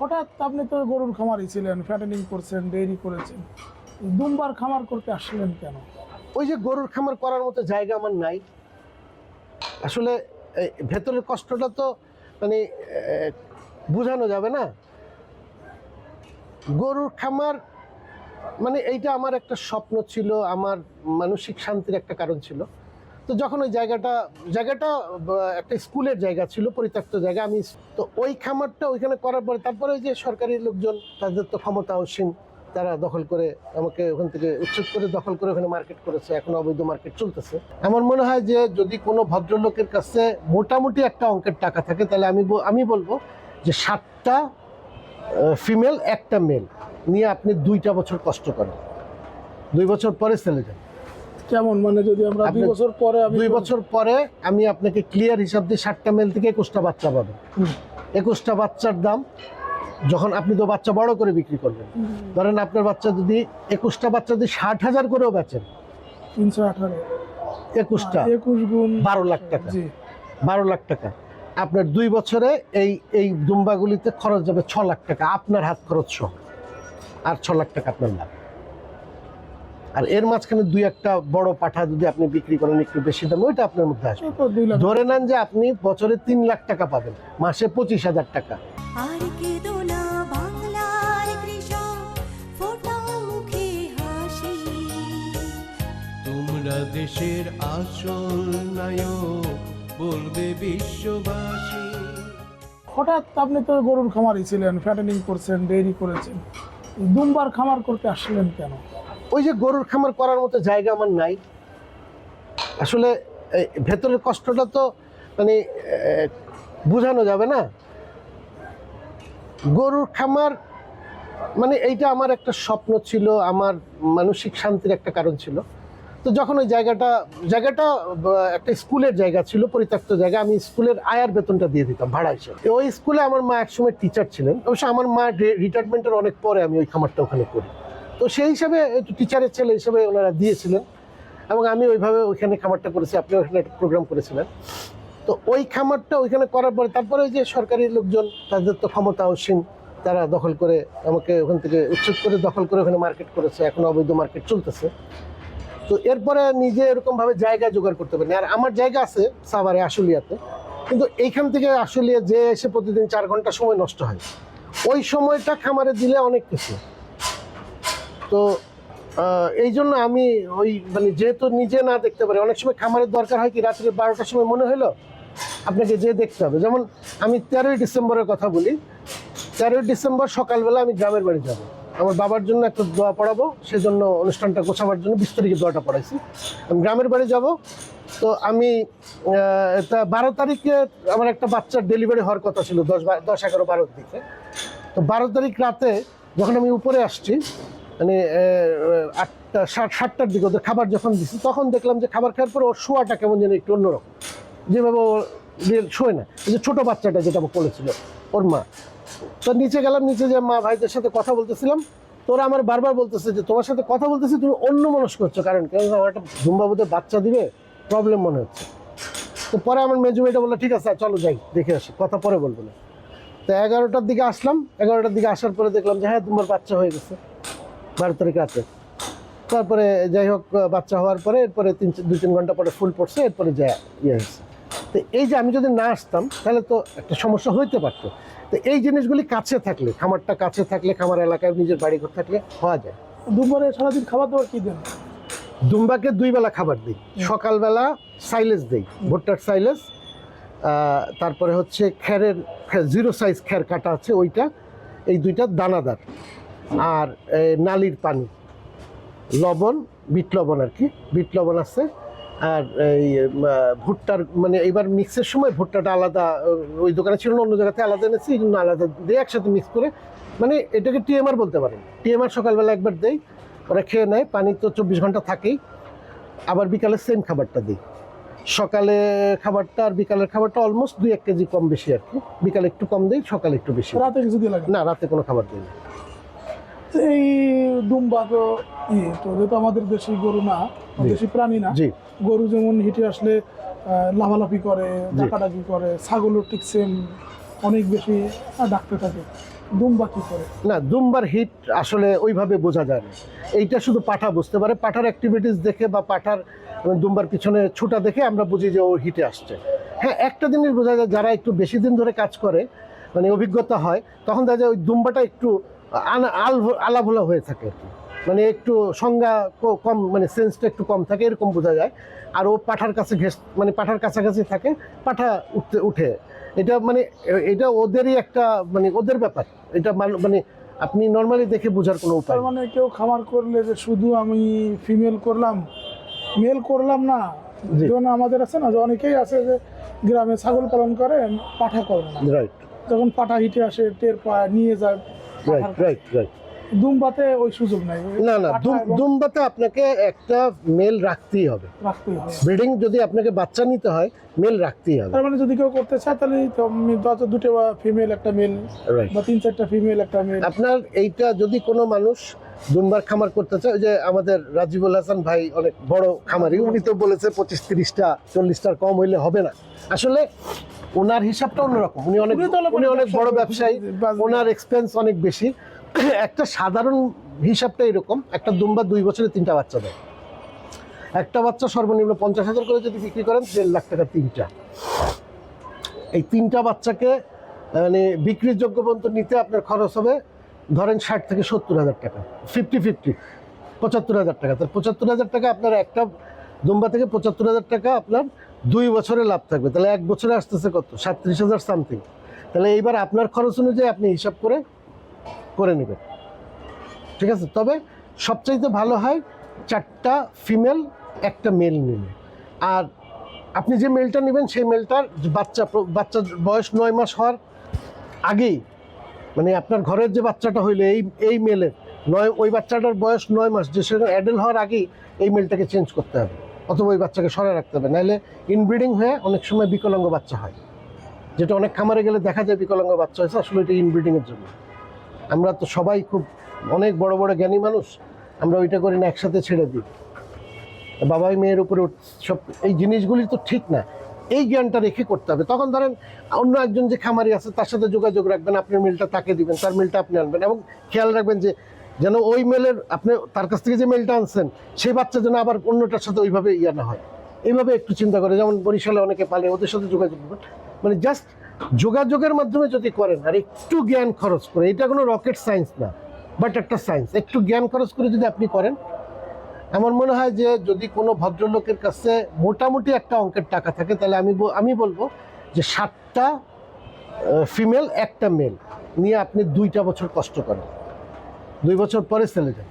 হঠাৎ আপনি তো গরুর খামারই ছিলেন, ফ্যাটেনিং করছেন, ডেইরি করেছেন। দুমবার খামার করতে আসলেন কেন? ওই যে গরুর খামার করার মতো জায়গা আমার নাই। আসলে ভেতরের কষ্টটা তো মানে বোঝানো যাবে না। গরুর খামার মানে এইটা আমার একটা স্বপ্ন ছিল, আমার মানসিক শান্তির একটা কারণ ছিল। তো যখন ওই জায়গাটা জায়গাটা একটা স্কুলের জায়গা ছিল, পরিত্যক্ত জায়গা, আমি তো ওই খামারটা ওইখানে করার পরে তারপরে ওই যে সরকারি লোকজন, তাদের তো ক্ষমতা অসীম, তারা দখল করে আমাকে ওখান থেকে উচ্ছেদ করে দখল করে ওখানে মার্কেট করেছে, এখন অবৈধ মার্কেট চলতেছে। আমার মনে হয় যে যদি কোনো ভদ্রলোকের কাছে মোটামুটি একটা অঙ্কের টাকা থাকে, তাহলে আমি আমি বলব যে সাতটা ফিমেল একটা মেল নিয়ে আপনি দুইটা বছর কষ্ট করেন। দুই বছর পরে চলে যান কেমন? মানে যদি আমরা দুই বছর পরে দুই বছর পরে আমি আপনাকে ক্লিয়ার হিসাব দিয়ে ষাটটা মেল থেকে একুশটা বাচ্চা পাবেন একুশটা বাচ্চার দাম যখন আপনি তো বাচ্চা বড় করে বিক্রি করবেন। ধরেন আপনার বাচ্চা যদি একুশটা বাচ্চা যদি ষাট হাজার করেও বেচেন। তিনশো আঠারো। একুশটা। একুশ গুণ বারো লাখ টাকা। জি। বারো লাখ টাকা। আপনার দুই বছরে এই এই দুম্বাগুলিতে খরচ যাবে ছ লাখ টাকা। আপনার হাত খরচ সহ। আর ছ লাখ টাকা আপনার লাভ আর এর মাঝখানে দুই একটা বড় পাঠা যদি আপনি বিক্রি করেন একটু বেশি দামে ওইটা আপনার মধ্যে আসবে। ধরে নেন যে আপনি বছরে তিন লাখ টাকা পাবেন মাসে পঁচিশ হাজার টাকা। আর কেঁদো না বাংলার কৃষক ফোটাও মুখে হাসি। তোমরা দেশের আসল নায়ক বলবে বিশ্ববাসী। হঠাৎ আপনি তো গরুর খামারই ছিলেন ফ্যাটেনিং করছেন ডেইরি করেছেন। দুমবার খামার করতে আসলেন কেন? ওই যে গরুর খামার করার মতো জায়গা আমার নাই। আসলে ভেতরের কষ্টটা তো মানে বোঝানো যাবে না। গরুর খামার মানে এইটা আমার একটা স্বপ্ন ছিল, আমার মানসিক শান্তির একটা কারণ ছিল। তো যখন ওই জায়গাটা জায়গাটা একটা স্কুলের জায়গা ছিল, পরিত্যক্ত জায়গা, আমি স্কুলের আয়ার বেতনটা দিয়ে দিতাম ভাড়া হিসেবে। ওই স্কুলে আমার মা একসময় টিচার ছিলেন। অবশ্য আমার মা রিটায়ারমেন্টের অনেক পরে আমি ওই খামারটা ওখানে করি। তো সেই হিসাবে একটু টিচারের ছেলে হিসেবে ওনারা দিয়েছিলেন এবং আমি ওইভাবে ওইখানে খামারটা করেছি আপনি ওইখানে একটা প্রোগ্রাম করেছিলেন। তো ওই খামারটা ওইখানে করার পরে তারপরে ওই যে সরকারি লোকজন, তাদের তো ক্ষমতা অসীম, তারা দখল করে আমাকে ওখান থেকে উচ্ছেদ করে দখল করে ওখানে মার্কেট করেছে, এখন অবৈধ মার্কেট চলতেছে। তো এরপরে নিজে এরকমভাবে জায়গা জোগাড় করতে পারেন। আর আমার জায়গা আছে সাভারে, আশুলিয়াতে। কিন্তু এইখান থেকে আশুলিয়া যে এসে প্রতিদিন চার ঘণ্টা সময় নষ্ট হয়। ওই সময়টা খামারে দিলে অনেক কিছু। তো এই জন্য আমি ওই মানে যেহেতু নিজে না দেখতে পারি, অনেক সময় খামারের দরকার হয় কি, রাত্রে বারোটার সময় মনে হলো আপনাকে যে দেখতে হবে। যেমন আমি তেরোই ডিসেম্বরের কথা বলি, তেরোই ডিসেম্বর সকালবেলা আমি গ্রামের বাড়ি যাব। আমার বাবার জন্য একটা দোয়া পড়াবো, সেজন্য অনুষ্ঠানটা গোছাবার জন্য বিশ তারিখে দোয়াটা পড়াইছি। আমি গ্রামের বাড়ি যাব, তো আমি এটা বারো তারিখে আমার একটা বাচ্চার ডেলিভারি হওয়ার কথা ছিল, দশ দশ এগারো বারোর দিকে। তো বারো তারিখ রাতে যখন আমি উপরে আসছি মানে আটটা, সাত, সাতটার দিকে ওদের খাবার যখন দিচ্ছি তখন দেখলাম যে খাবার খাওয়ার পর ওর শোয়াটা কেমন যেন একটু অন্যরকম। যেভাবে ও শোয় না। যে ছোটো বাচ্চাটা যেটা বলেছিল, ওর মা। তো নিচে গেলাম, নিচে যে মা ভাইদের সাথে কথা বলতেছিলাম তোরা আমার বারবার বলতেছে যে, তোমার সাথে কথা বলতেছি, তুমি অন্য মনস্ক করছ কারণ কেন আমার একটা ধুমবাবুদের বাচ্চা দিবে প্রবলেম মনে হচ্ছে। তো পরে আমার মেজু ভাইটা বলল, ঠিক আছে চলো যাই, দেখে আসি, কথা পরে বলব না। তো এগারোটার দিকে আসলাম, এগারোটার দিকে আসার পরে দেখলাম যে হ্যাঁ তোমার বাচ্চা হয়ে গেছে। বারো তারিখ রাতে তারপরে যাই হোক বাচ্চা হওয়ার পরে এরপরে তিন দু তিন ঘণ্টা পরে ফুল পড়ছে এরপরে যা ইয়ে হয়েছে। তো এই যে আমি যদি না আসতাম তাহলে তো একটা সমস্যা হইতে পারতো। তো এই জিনিসগুলি কাছে থাকলে খামারটা কাছে থাকলে খামার এলাকায় নিজের বাড়ি ঘর থাকলে হওয়া যায়। দুপুরে সারাদিন খাবার দাবার কি দেন? দুম্বাকে দুই বেলা খাবার দিই। সকালবেলা সাইলেজ দিই ভুট্টার সাইলেজ তারপরে হচ্ছে খ্যারের জিরো সাইজ খ্যার কাটা আছে ওইটা এই দুইটা দানাদার। আর নালির পানি। লবণ বিট লবণ আর কি। বিট লবণ আছে। আর এই ভুট্টার মানে এবার মিক্সের সময় ভুট্টাটা আলাদা ওই দোকানে ছিল না অন্য জায়গাতে আলাদা এনেছি এই জন্য আলাদা দিয়ে একসাথে মিক্স করে মানে এটাকে টিএমআর বলতে পারেন। টিএমআর সকালবেলা একবার দেই ওরা খেয়ে নেয় পানি তো চব্বিশ ঘণ্টা থাকেই। আবার বিকালে সেম খাবারটা দিই। সকালে খাবারটা আর বিকালের খাবারটা অলমোস্ট দুই এক কেজি কম বেশি আর কি। বিকালে একটু কম দিই সকালে একটু বেশি। রাতে কিছু দিয়ে লাগে? না রাতে কোনো খাবার দিই না। এই দুম্বা তো ইয়ে তো আমাদের দেশি গরু না। দেশি প্রাণী না। গরু যেমন হিটে আসলে লাফালাফি করে। ডাকাডাকি করে ছাগলও ঠিক সেম অনেক বেশি ডাকতে থাকে। দুম্বা কি করে? না দুম্বার হিট আসলে ওইভাবে বোঝা যায় না। এইটা শুধু পাঠা বুঝতে পারে পাঠার অ্যাক্টিভিটিস দেখে বা পাঠার দুম্বার পিছনে ছুটা দেখে আমরা বুঝি যে ও হিটে আসছে। হ্যাঁ একটা জিনিস বোঝা যায় যারা একটু বেশি দিন ধরে কাজ করে মানে অভিজ্ঞতা হয় তখন দেখা যায় ওই দুম্বাটা একটু আলাভোলা হয়ে থাকে আর কি। মানে একটু সংজ্ঞা কম মানে সেন্সটা একটু কম থাকে এরকম বোঝা যায়। আর ও পাঠার কাছে ঘেস মানে পাঠার কাছাকাছি থাকে পাঠা উঠতে উঠে। এটা মানে এটা ওদেরই একটা মানে ওদের ব্যাপার। এটা মানে আপনি নর্মালি দেখে বোঝার কোনো উপায় মানে কেউ খামার করলে যে শুধু আমি ফিমেল করলাম মেল করলাম না। যেমন আমাদের আছে না যে অনেকেই আছে যে গ্রামে ছাগল পালন করে পাঠা করে না। রাইট যখন পাঠা হিটে আসে টের পায় নিয়ে যায় রাইট রাইট রাইট দুম্বাতে ওই সুযোগ নাই। না না দুম্বাতে আপনাকে একটা মেল রাখতেই হবে। রাখতেই হবে। ব্রিডিং যদি আপনাকে বাচ্চা নিতে হয় মেল রাখতেই হবে। তার মানে যদি কেউ করতে চায় তাহলে তো দুটো ফিমেল একটা মেল বা তিন চারটা ফিমেল একটা মেল আপনার এইটা যদি কোনো মানুষ দুম্বার খামার করতে চায় ওই যে আমাদের রাজিবুল হাসান ভাই অনেক বড় খামারি উনি তো বলেছে পঁচিশ তিরিশটা চল্লিশটার কম হইলে হবে না। আসলে ওনার হিসাবটা অন্যরকম। উনি অনেক উনি অনেক বড় ব্যবসায়ী, ব্যবসায়ী ওনার এক্সপেন্স অনেক বেশি। একটা সাধারণ হিসাবটা এরকম একটা দুম্বা দুই বছরে তিনটা বাচ্চা দেয়। একটা বাচ্চা সর্বনিম্ন পঞ্চাশ হাজার করে যদি বিক্রি করেন দেড় লাখ টাকা তিনটা। এই তিনটা বাচ্চাকে মানে বিক্রির যোগ্য পর্যন্ত নিতে আপনার খরচ হবে ধরেন ষাট থেকে সত্তর হাজার টাকা ফিফটি ফিফটি পঁচাত্তর হাজার টাকা। তার পঁচাত্তর হাজার টাকা আপনার একটা দুম্বা থেকে পঁচাত্তর হাজার টাকা আপনার দুই বছরে লাভ থাকবে। তাহলে এক বছরে আসতেছে কত? সাতত্রিশ হাজার সামথিং তাহলে এইবার আপনার খরচ অনুযায়ী আপনি হিসাব করে করে নেবেন। ঠিক আছে? তবে সবচাইতে ভালো হয় চারটা ফিমেল, একটা মেল নিলে। আর আপনি যে মেলটা নেবেন, সেই মেলটার বাচ্চা বাচ্চার বয়স নয় মাস হওয়ার আগেই মানে আপনার ঘরের যে বাচ্চাটা হইলে, এই এই মেলের নয়, ওই বাচ্চাটার বয়স নয় মাস, যে সেটা অ্যাডেল হওয়ার আগেই এই মেলটাকে চেঞ্জ করতে হবে, অথবা ওই বাচ্চাকে সরে রাখতে হবে, নাহলে ইনব্রিডিং হয়ে অনেক সময় বিকলাঙ্গ বাচ্চা হয়। যেটা অনেক খামারে গেলে দেখা যায় বিকলাঙ্গ বাচ্চা হয়েছে, আসলে এটা ইনব্রিডিংয়ের জন্য। আমরা তো সবাই খুব, অনেক বড় বড় জ্ঞানী মানুষ, আমরা ওইটা করি না, একসাথে ছেড়ে দিই। বাবাই মেয়ের উপরে সব, এই জিনিসগুলি তো ঠিক না। এই জ্ঞানটা রেখে করতে হবে। তখন ধরেন অন্য একজন যে খামারি আছে, তার সাথে যোগাযোগ রাখবেন আপনার মিলটা তাকে দিবেন, তার মিলটা আপনি আনবেন এবং খেয়াল রাখবেন যে যেন ওই মেলের আপনি তার কাছ থেকে যে মেলটা আনছেন, সেই বাচ্চা যেন আবার অন্যটার সাথে ওইভাবে ইয়ে না হয়। এইভাবে একটু চিন্তা করে, যেমন বরিশালে অনেকে পালে, ওদের সাথে যোগাযোগ করবেন। মানে জাস্ট যোগাযোগের মাধ্যমে যদি করেন, আর একটু জ্ঞান খরচ করে, এটা কোনো রকেট সায়েন্স না বাট একটা সায়েন্স একটু জ্ঞান খরচ করে যদি আপনি করেন আমার মনে হয় যে যদি কোনো ভদ্রলোকের কাছে মোটামুটি একটা অঙ্কের টাকা থাকে তাহলে আমি আমি বলব যে সাতটা ফিমেল একটা মেল নিয়ে আপনি দুইটা বছর কষ্ট করেন। দুই বছর পরে চলে যান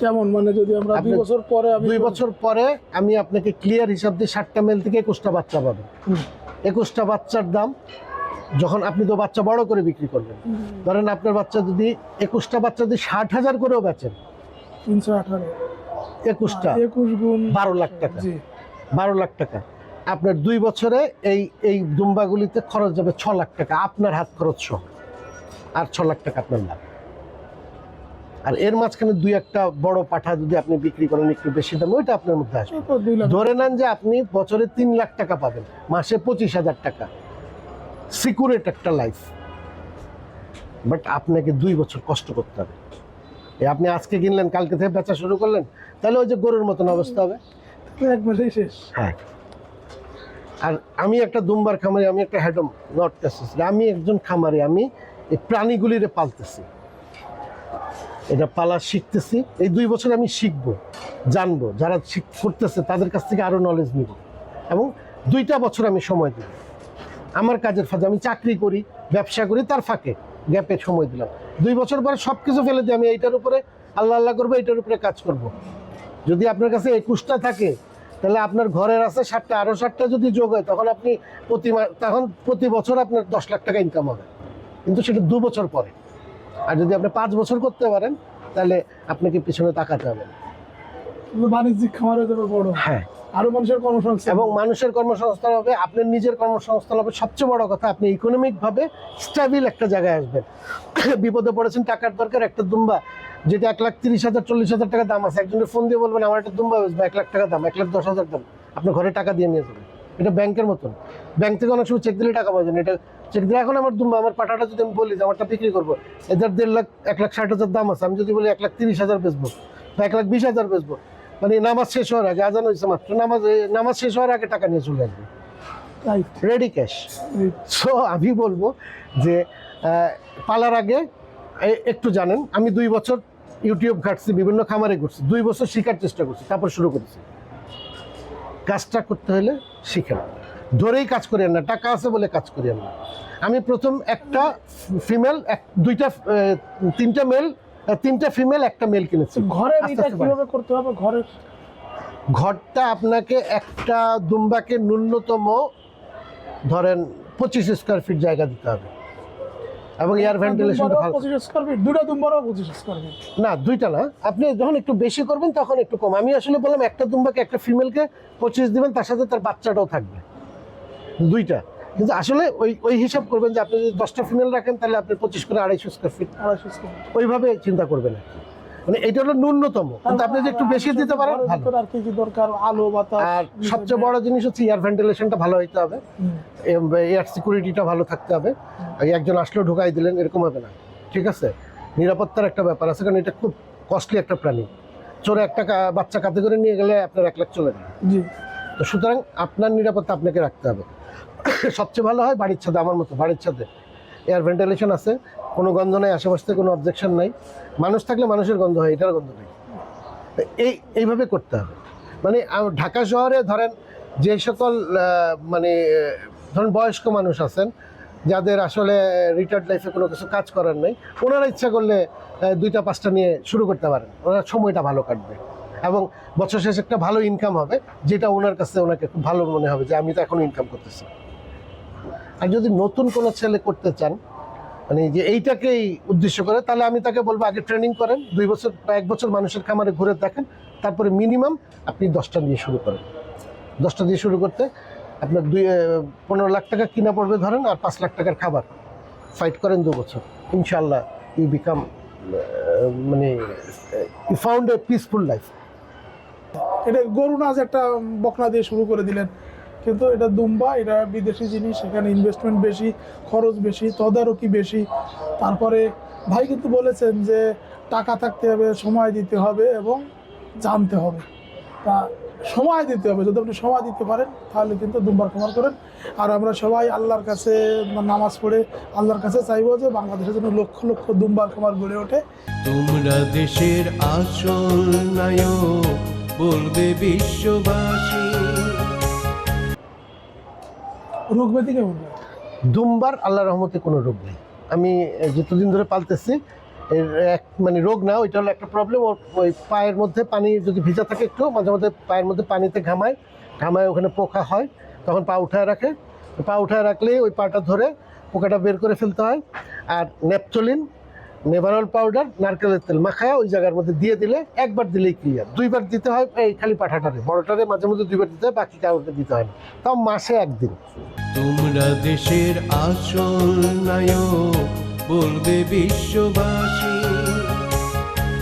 কেমন? মানে যদি আমরা দুই বছর পরে দুই বছর পরে আমি আপনাকে ক্লিয়ার হিসাব দিয়ে ষাটটা মেল থেকে একুশটা বাচ্চা পাবেন একুশটা বাচ্চার দাম যখন আপনি তো বাচ্চা বড় করে বিক্রি করবেন। ধরেন আপনার বাচ্চা যদি একুশটা বাচ্চা যদি ষাট হাজার করেও বেচেন। তিনশো আঠারো। একুশটা। একুশ গুণ বারো লাখ টাকা। জি। বারো লাখ টাকা। আপনার দুই বছরে এই এই দুম্বাগুলিতে খরচ যাবে ছ লাখ টাকা। আপনার হাত খরচ আর ছ লাখ টাকা আপনার লাভ। আর এর মাঝখানে দুই একটা বড় পাঠা যদি আপনি বিক্রি করেন একটু বেশি দামে ওইটা আপনার মধ্যে আসবে। ধরে নেন যে আপনি বছরে তিন লাখ টাকা পাবেন। মাসে পঁচিশ হাজার টাকা। সিকিউরেট একটা লাইফ। বাট আপনাকে দুই বছর কষ্ট করতে হবে। আপনি আজকে কিনলেন কালকে থেকে বেচা শুরু করলেন তাহলে ওই যে গরুর মতন অবস্থা হবে। একবারেই শেষ। হ্যাঁ। আর আমি একটা দুম্বার খামারি আমি একটা হ্যাডম নট আমি একজন খামারি আমি এই প্রাণীগুলিরে পালতেছি। এটা পালা শিখতেছি। এই দুই বছর আমি শিখব জানব। যারা করতেছে তাদের কাছ থেকে আরও নলেজ নিব। এবং দুইটা বছর আমি সময় দিব। আমার কাজের ফাঁকে আমি চাকরি করি ব্যবসা করি তার ফাঁকে। গ্যাপে সময় দিলাম। দুই বছর পরে সব কিছু ফেলে দিয়ে আমি এইটার উপরে আল্লাহ আল্লাহ করব এইটার উপরে কাজ করব। যদি আপনার কাছে একুশটা থাকে তাহলে আপনার ঘরের আছে ষাটটা আরও ষাটটা যদি যোগ হয় তখন আপনি প্রতি তখন প্রতি বছর আপনার দশ লাখ টাকা ইনকাম হবে। কিন্তু সেটা দু বছর পরে। আর যদি আপনি পাঁচ বছর করতে পারেন তাহলে আপনাকে পিছনে তাকাতে হবে। বাণিজ্যিক খামার হয়ে বড়। হ্যাঁ। আরও মানুষের কর্মসংস্থান এবং মানুষের কর্মসংস্থান হবে, আপনার নিজের কর্মসংস্থান হবে। সবচেয়ে বড় কথা, আপনি ইকোনমিক ভাবে স্টেবিল একটা জায়গায় আসবেন। বিপদে পড়েছেন, টাকার দরকার, একটা দুম্বা। যেটা এক লাখ তিরিশ হাজার, চল্লিশ হাজার টাকা দাম আছে। একজনের ফোন দিয়ে বলবেন, আমার একটা দুম্বা বেচবো এক লাখ টাকা দাম, এক লাখ দশ হাজার দাম। আপনার ঘরে টাকা দিয়ে নিয়ে যাবেন। এটা ব্যাংকের মতন। ব্যাংক থেকে অনেক সময় চেক দিলে টাকা পাওয়া যায় এটা চেক দিলে, এখন আমার দুম্বা, আমার পাঠাটা যদি আমি বলি যে, আমারটা বিক্রি করব, এদের দেড় লাখ, এক লাখ ষাট হাজার দাম আছে। আমি যদি বলি, এক লাখ তিরিশ হাজার বেচবো বা এক লাখ বিশ হাজার বেচবো। মানে নামাজ শেষ হওয়ার আগে আজান হয়েছে মাত্র নামাজ নামাজ শেষ হওয়ার আগে টাকা নিয়ে চলে আসবে। রেডি ক্যাশ সো আমি বলব যে পালার আগে একটু জানেন আমি দুই বছর ইউটিউব ঘাটছি বিভিন্ন খামারে ঘুরছি দুই বছর শেখার চেষ্টা করছি তারপর শুরু করেছি। কাজটা করতে হলে শিখেন। ধরেই কাজ করেন না টাকা আছে বলে কাজ করেন না। আমি প্রথম একটা ফিমেল এক দুইটা তিনটা মেল তিনটা ফিমেল একটা মেল কিনেছি। ঘরের আস্তে এটা কীভাবে করতে হবে? ঘরের ঘরটা আপনাকে একটা দুম্বাকে ন্যূনতম ধরেন পঁচিশ স্কোয়ার ফিট জায়গা দিতে হবে। এবং এয়ার ফিট না দুইটা না। আপনি যখন একটু বেশি করবেন তখন একটু কম। আমি আসলে বললাম একটা দুম্বাকে একটা ফিমেলকে পঁচিশ দিবেন তার সাথে তার বাচ্চাটাও থাকবে। দুইটা। কিন্তু আসলে ওই ওই হিসাব করবেন যে আপনি যদি দশটা ফিমেল রাখেন তাহলে আপনি পঁচিশ করে আড়াইশো স্কোয়ার ফিট আড়াইশো স্কোয়ার ওইভাবে চিন্তা করবেন আর মানে এটা হলো ন্যূনতম। কিন্তু আপনি যদি একটু বেশি দিতে পারেন আর কি কি দরকার? আলো বাতাস আর সবচেয়ে বড় জিনিস হচ্ছে এয়ার ভেন্টিলেশনটা ভালো হইতে হবে। এয়ার সিকিউরিটিটা ভালো থাকতে হবে। একজন আসলেও ঢুকাই দিলেন এরকম হবে না। ঠিক আছে? নিরাপত্তার একটা ব্যাপার আছে কারণ এটা খুব কস্টলি একটা প্রাণী। চোরে একটা বাচ্চা কাতে করে নিয়ে গেলে আপনার এক লাখ চলে যাবে জি। তো সুতরাং আপনার নিরাপত্তা আপনাকে রাখতে হবে। সবচেয়ে ভালো হয় বাড়ির ছাদে, আমার মতো, বাড়ির ছাদে। এয়ার ভেন্টিলেশন আছে, কোনো গন্ধ নাই, আশেপাশ থেকে কোনো অবজেকশন নাই। মানুষ থাকলে মানুষের গন্ধ হয়, এটার গন্ধ নেই। এই, এইভাবে করতে হবে। মানে ঢাকা শহরে ধরেন যে সকল মানে ধরেন বয়স্ক মানুষ আছেন, যাদের আসলে রিটায়ার্ড লাইফে কোনো কিছু কাজ করার নেই, ওনারা ইচ্ছা করলে দুইটা, পাঁচটা নিয়ে শুরু করতে পারেন। ওনার সময়টা ভালো কাটবে। এবং বছর শেষে একটা ভালো ইনকাম হবে, যেটা ওনার কাছে ওনাকে খুব ভালো মনে হবে যে, আমি তো এখন ইনকাম করতেছি। আর যদি নতুন কোনো ছেলে করতে চান মানে যে এইটাকেই উদ্দেশ্য করে, তাহলে আমি তাকে বলব আগে ট্রেনিং করেন, দুই বছর বা এক বছর মানুষের খামারে ঘুরে দেখেন, তারপরে মিনিমাম আপনি দশটা দিয়ে শুরু করেন। দশটা দিয়ে শুরু করতে আপনার দুই পনেরো লাখ টাকা কিনা পড়বে ধরেন, আর পাঁচ লাখ টাকার খাবার। ফাইট করেন দু বছর। ইনশাল্লাহ ইউ বিকাম মানে you found a peaceful life এটা গরু নাচ একটা বকনা দিয়ে শুরু করে দিলেন। কিন্তু এটা দুম্বা, এটা বিদেশি জিনিস, এখানে ইনভেস্টমেন্ট বেশি, খরচ বেশি, তদারকি বেশি। তারপরে ভাই কিন্তু বলেছেন যে টাকা থাকতে হবে, সময় দিতে হবে এবং জানতে হবে। তা সময় দিতে হবে, যদি আপনি সময় দিতে পারেন, তাহলে কিন্তু দুম্বার খামার করেন। আর আমরা সবাই আল্লাহর কাছে নামাজ পড়ে আল্লাহর কাছে চাইব যে বাংলাদেশের জন্য লক্ষ লক্ষ দুম্বার খামার গড়ে ওঠে। তোমরা দেশের আসল নায়ক, বলবে বিশ্ববাসী। রোগ ব্যাধি কেমন? দুমবার আল্লাহ রহমতে কোনো রোগ নেই। আমি যতদিন ধরে পালতেছি এক মানে রোগ না, ওইটা হলো একটা প্রবলেম ওর, ওই পায়ের মধ্যে পানি যদি ভিজা থাকে একটু, মাঝে মধ্যে পায়ের মধ্যে পানিতে ঘামায় ঘামায় ওখানে পোকা হয়, তখন পা উঠায় রাখে। পা উঠায় রাখলে ওই পাটা ধরে পোকাটা বের করে ফেলতে হয়। আর নেপচলিন নেভারল পাউডার, নারকেলের তেল মাখায় ওই জায়গার মধ্যে দিয়ে দিলে একবার দিলেই ক্লিয়ার দুইবার দিতে হয় এই খালি পাঠাটারে। বড়টারে মাঝে মধ্যে দুইবার দিতে হয় বাকি কাউকে দিতে হয় না। তাও মাসে একদিন। তোমরা দেশের আসল নায়ক, বলবে বিশ্ববাসী।